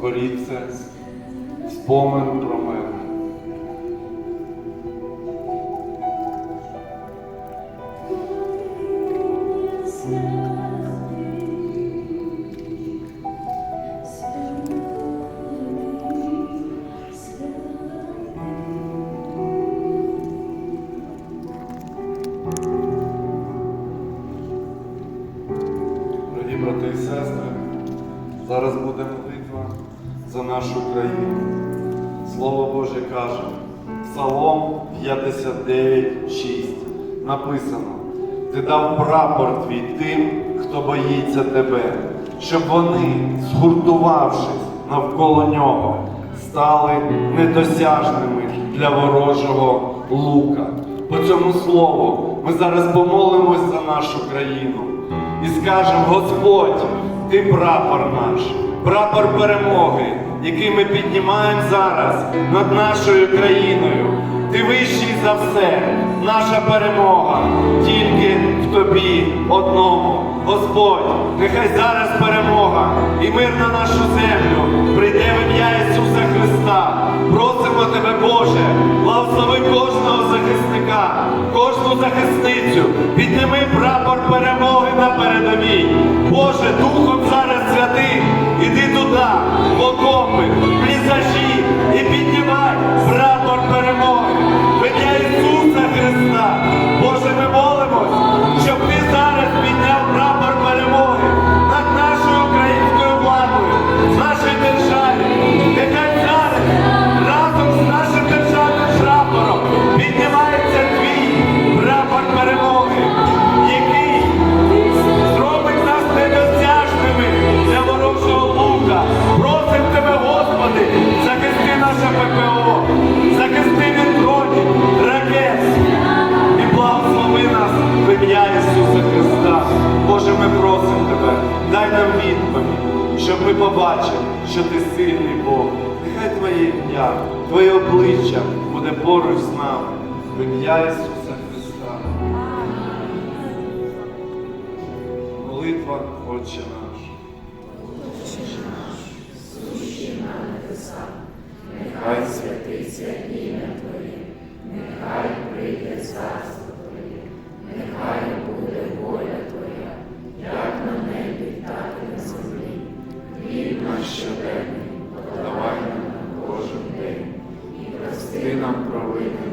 в спомин про мене. Брати і сестри, зараз буде молитва за нашу країну. Слово Боже каже, Псалом 59,6 написано: Ти дав прапор твій тим, хто боїться тебе, щоб вони, згуртувавшись навколо нього, стали недосяжними для ворожого лука. По цьому слову ми зараз помолимось за нашу країну і скажемо, Господь, ти прапор наш, прапор перемоги, який ми піднімаємо зараз над нашою країною. Ти вищий за все, наша перемога тільки в тобі одному. Господь, нехай зараз перемога і мир на нашу землю прийде в ім'я Ісуса Христа. Просимо тебе, Боже, благослови кожного захисника, кожну захисницю, підніми прапор перемоги на передовій. Боже, Духом наше ППО, захисти від дронів, ракет і благослови нас в ім'я Ісуса Христа. Боже, ми просимо Тебе, дай нам відповідь, щоб ми побачили, що Ти сильний Бог. Нехай Твоє ім'я, Твоє обличчя буде поруч з нами. В ім'я Ісуса Христа. Молитва Отче наш. Нехай святиться ім'я Твоє, нехай прийде царство Твоє, нехай буде воля Твоя, як на небі, так і на землі. Хліб наш щоденний, подавай нам кожен день, і прости нам провини